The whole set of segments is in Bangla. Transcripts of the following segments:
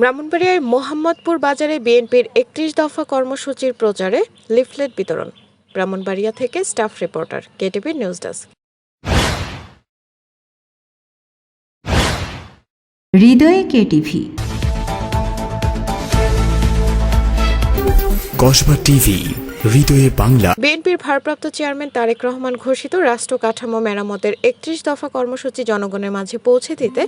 ব্রাহ্মণবাড়িয়ায় মোহাম্মদপুর বাজারে বিএনপির একত্রিশ দফা কর্মসূচির প্রচারে লিফলেট বিতরণ। ব্রাহ্মণবাড়িয়া থেকে staff reporter KTV news desk. হৃদয়ে কেটিভি। কসবা টিভি। হৃদয়ে বাংলা। বিএনপির ভারপ্রাপ্ত চেয়ারম্যান তারেক রহমান ঘোষিত রাষ্ট্র কাঠামো মেরামতের একত্রিশ দফা কর্মসূচি জনগণের মাঝে পৌঁছে দিতে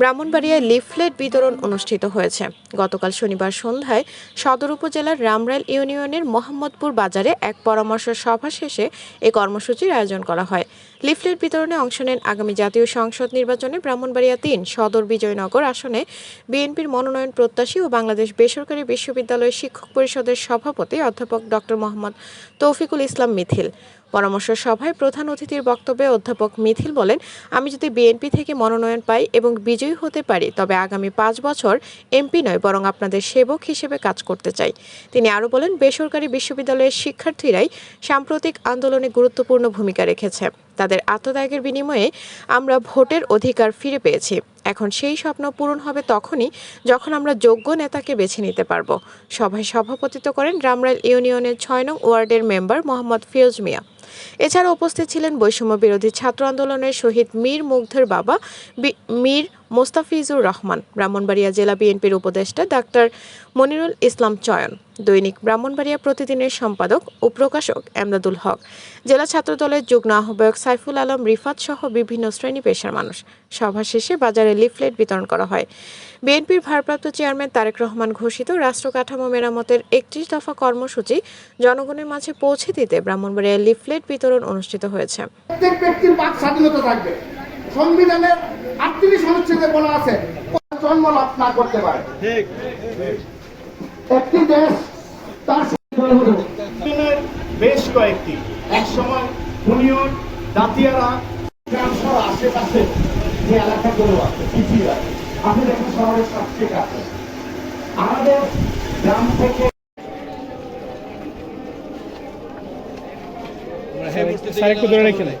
ব্রাহ্মণবাড়িয়ায় লিফলেট বিতরণ অনুষ্ঠিত হয়েছে। গতকাল শনিবার সন্ধ্যায় সদর উপজেলার রামরাইল ইউনিয়নের মোহাম্মদপুর বাজারে এক পরামর্শ সভা শেষে এ কর্মসূচির আয়োজন করা হয়। লিফলেট বিতরণে অংশ নেন আগামী জাতীয় সংসদ নির্বাচনে ব্রাহ্মণবাড়িয়া তিন, সদর বিজয়নগর আসনে বিএনপির মনোনয়ন প্রত্যাশী ও বাংলাদেশ বেসরকারি বিশ্ববিদ্যালয় শিক্ষক পরিষদের সভাপতি অধ্যাপক ডক্টর মোহাম্মদ তৌফিকুল ইসলাম মিথিল। পরামর্শ সভায় প্রধান অতিথির বক্তব্যে অধ্যাপক মিথিল বলেন, আমি যদি বিএনপি থেকে মনোনয়ন পাই এবং বিজয়ী হতে পারি, তবে আগামী পাঁচ বছর এমপি নয়, বরং আপনাদের সেবক হিসেবে কাজ করতে চাই। তিনি আরও বলেন, বেসরকারি বিশ্ববিদ্যালয়ের শিক্ষার্থীরাই সাম্প্রতিক আন্দোলনে গুরুত্বপূর্ণ ভূমিকা রেখেছে। তাদের আত্মত্যাগের বিনিময়ে আমরা ভোটের অধিকার ফিরে পেয়েছি। এখন সেই স্বপ্ন পূরণ হবে তখনই যখন আমরা যোগ্য নেতাকে বেছে নিতে পারব। সভায় সভাপতিত্ব করেন রামরাইল ইউনিয়নের ছয় নং ওয়ার্ডের মেম্বার মোহাম্মদ ফিরোজ মিয়া। এছাড়া উপস্থিত ছিলেন বৈষম্য বিরোধী ছাত্র আন্দোলনের শহীদ মীর মুগ্ধের বাবা মীর মোস্তাফিজুর রহমান, ব্রাহ্মণবাড়িয়া জেলা বিএনপির উপদেষ্টা ডাক্তার মনিরুল ইসলাম চয়ন, দৈনিক ব্রাহ্মণবাড়িয়া প্রতিদিনের সম্পাদক ও প্রকাশক এমদাদুল হক, জেলা ছাত্রদলের যুগ্ম আহ্বায়ক সাইফুল আলম, রিফাত সহ বিভিন্ন শ্রেণি পেশার মানুষ। সভা শেষে বাজারে লিফলেট বিতরণ করা হয়। বিএনপির ভারপ্রাপ্ত চেয়ারম্যান তারেক রহমান ঘোষিত রাষ্ট্র কাঠামো মেরামতের একত্রিশ দফা কর্মসূচি জনগণের মাঝে পৌঁছে দিতে ব্রাহ্মণবাড়িয়ায় লিফলেট বিতরণ অনুষ্ঠিত হয়েছে। সংবিধানের আটত্রিশ অনুচ্ছেদে বলা আছে জন্ম লাভ না করতে পারে। একটি দেশ তার বেশ কয়েকটি। এক সময় ইউনিয়ন দাতিয়ারা আশেপাশে যে এলাকাগুলো আছে পিছিয়ে আছে। আপনি দেখেন শহরের সব ঠিক আছে আমাদের গ্রাম থেকে স্যার একটু ধরে রেখে দেয়।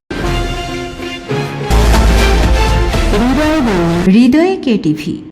হৃদয়ে কেটিভি